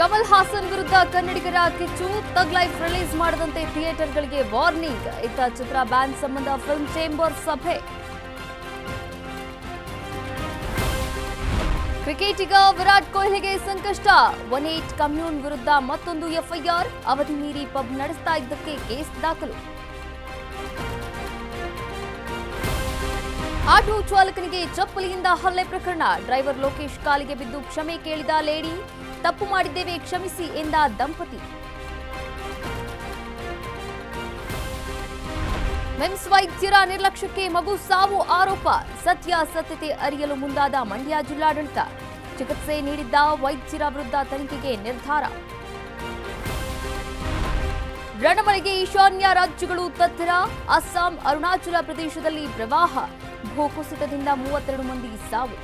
ಕಮಲ್ ಹಾಸನ್ ವಿರುದ್ಧ ಕನ್ನಡಿಗರ ಕಿಚ್ಚು ತಗ್ ಲೈಫ್ ರಿಲೀಸ್ ಮಾಡದಂತೆ ಥಿಯೇಟರ್ಗಳಿಗೆ ವಾರ್ನಿಂಗ್. ಇತ್ತ ಚಿತ್ರ ಬ್ಯಾನ್ ಸಂಬಂಧ ಫಿಲ್ಮ್ ಚೇಂಬರ್ ಸಭೆ. ಕ್ರಿಕೆಟಿಗ ವಿರಾಟ್ ಕೊಹ್ಲಿಗೆ ಸಂಕಷ್ಟ. ಒನ್ ಏಟ್ ಕಮ್ಯೂನ್ ವಿರುದ್ಧ ಮತ್ತೊಂದು ಎಫ್ಐಆರ್. ಅವಧಿ ಮೀರಿ ಪಬ್ ನಡೆಸ್ತಾ ಇದ್ದಕ್ಕೆ ಕೇಸ್ ದಾಖಲು. ಆಟೋ ಚಾಲಕನಿಗೆ ಚಪ್ಪಲಿಯಿಂದ ಹಲ್ಲೆ ಪ್ರಕರಣ. ಡ್ರೈವರ್ ಲೋಕೇಶ್ ಕಾಲಿಗೆ ಬಿದ್ದು ಕ್ಷಮೆ ಕೇಳಿದ ಲೇಡಿ, ತಪ್ಪು ಮಾಡಿದ್ದೇವೆ, ಕ್ಷಮಿಸಿ ಎಂದ ದಂಪತಿ. ಮೆಮ್ಸ್ ವೈದ್ಯರ ನಿರ್ಲಕ್ಷ್ಯಕ್ಕೆ ಮಗು ಸಾವು ಆರೋಪ. ಸತ್ಯ ಸತ್ಯತೆ ಅರಿಯಲು ಮುಂದಾದ ಮಂಡ್ಯ ಜಿಲ್ಲಾಡಳಿತ. ಚಿಕಿತ್ಸೆ ನೀಡಿದ್ದ ವೈದ್ಯರ ವಿರುದ್ಧ ತನಿಖೆಗೆ ನಿರ್ಧಾರ. ರಣಮಳೆಗೆ ಈಶಾನ್ಯ ರಾಜ್ಯಗಳು ತತ್ತರ. ಅಸ್ಸಾಂ, ಅರುಣಾಚಲ ಪ್ರದೇಶದಲ್ಲಿ ಪ್ರವಾಹ. ಭೂಕುಸಿತದಿಂದ ಮೂವತ್ತೆರಡು ಮಂದಿ ಸಾವು.